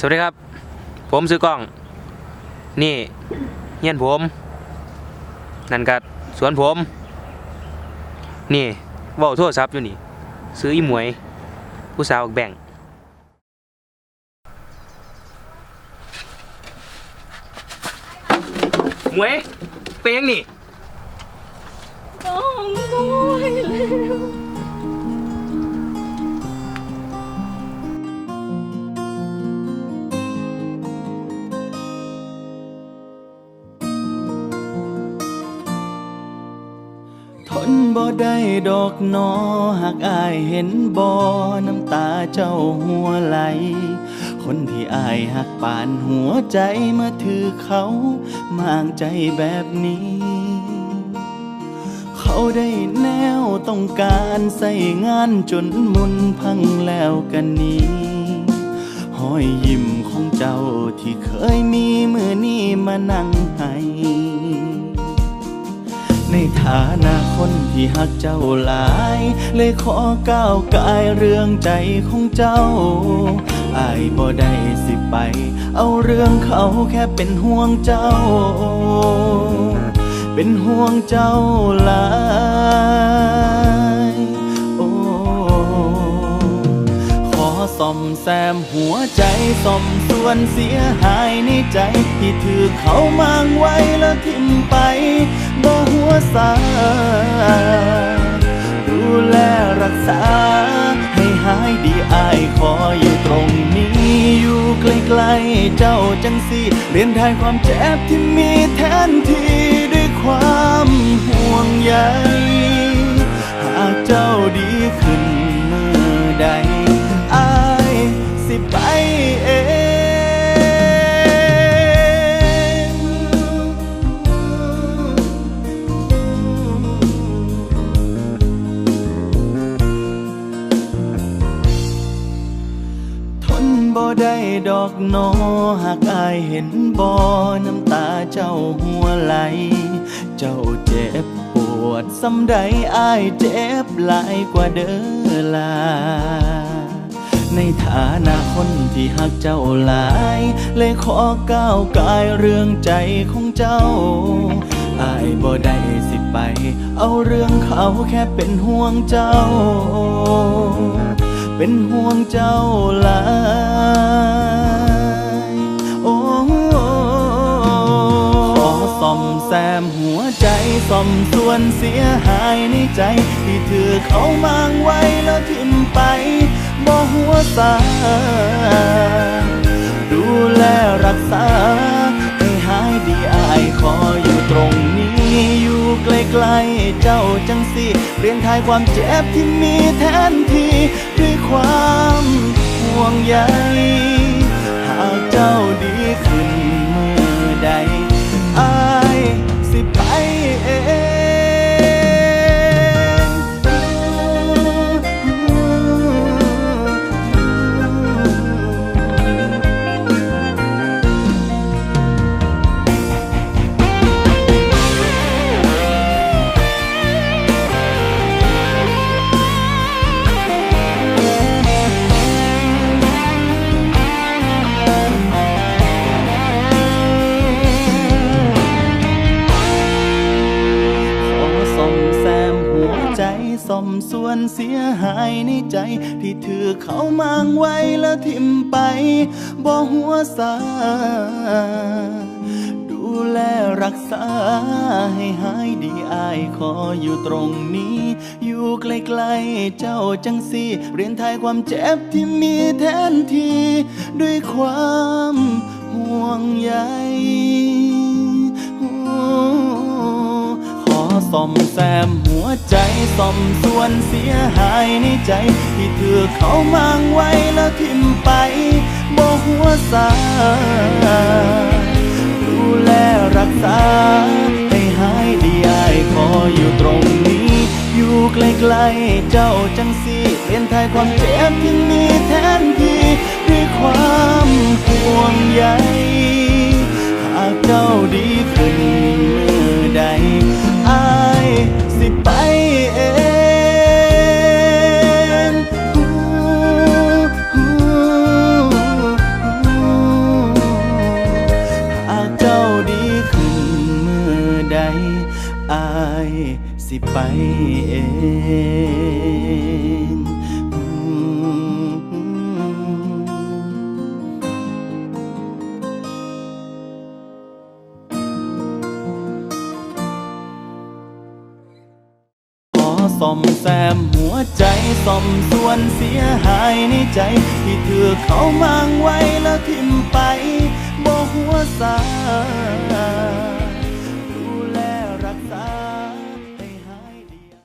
สวัสดีครับ ผมซื้อกล้อง นี่เฮียนผม นั่นกัดสวนผม นี่ว่าโทรศัพท์อยู่นี่ ซื้ออีหมวย ผู้สาวแบ่ง หมวยเป็นยังนี่ ต้องด้วยแล้ว บ่ได้ดอกนอหากอายเห็นบ่น้ำตาเจ้าหัวไหล คนที่อายหักปานหัวใจมื่อถือเขามางใจแบบนี้ เขาได้แนวต้องการใส่งานจนมุนพังแล้วกันนี้หอยยิ้มของเจ้าที่เคยมีมือนี้มานั่งให้ ฐานะคนที่หักเจ้าหลาย เลยขอก้าวกายเรื่องใจของเจ้าอายบ่ได้สิไป เอาเรื่องเขาแค่เป็นห่วงเจ้า เป็นห่วงเจ้าหลายโอ้ขอซ่อมแซมหัวใจซ่อมส่วนเสียหายในใจ ที่ถือเขามางไว้แล้วทิ้มไป วสาดูแลรักษา ให้หายดีอายขออยู่ตรงนี้ อยู่ใกล้ๆเจ้าจังสีเรียนทายความเจ็บที่มีแทนที่ด้วยความห่วงใยหากเจ้าดีค่ะ ได้ดอกนอหากอายเห็นบ่น้ำตาเจ้าหัวไหล เจ้าเจ็บปวดสำใดอายเจ็บหลายกว่าเด้อลา ในฐานะคนที่หักเจ้าหลาย เลยขอก้าวกายเรื่องใจของเจ้าอายบ่ได้สิไป เอาเรื่องเขาแค่เป็นห่วงเจ้า เป็นห่วงเจ้าหลายโอ้ขอซ่อมแซมหัวใจซ่อมส่วนเสียหายในใจ ที่เธอเขามางไว้แล้วทิ้มไปบ่หัวสาย กล้เจ้าจังสิเรียนทายความเจ็บที่มีแทนที่ด้วยความห่วงใยหากเจ้าดีขึ้นเมื่อใด ใจซ่อมส่วนเสียหายในใจ ที่ถือเขามางไว้แล้วทิมไปบ่หัวสา ดูแลรักษาให้หายดีอายขออยู่ตรงนี้ อยู่ใกล้ๆเจ้าจังสิเรียนทายความเจ็บที่มีแทนที่ ด้วยความห่วงใย ซ่อมแซมหัวใจซ่อมส่วนเสียหายในใจ ที่ถือเขามางไว้แล้วทิ้มไปบ่หัวสาดูแลรักษา ให้หายดีอายขออยู่ตรงนี้ อยู่ใกล้ๆเจ้าจังสิเปลี่ยนทายความเจ็บที่มี เองอืมขอซ่อมแซมหัวใจซ่อมส่วนเสียหายในใจ ที่เธอเขามางไว้แล้วทิมไปบ่หัวสา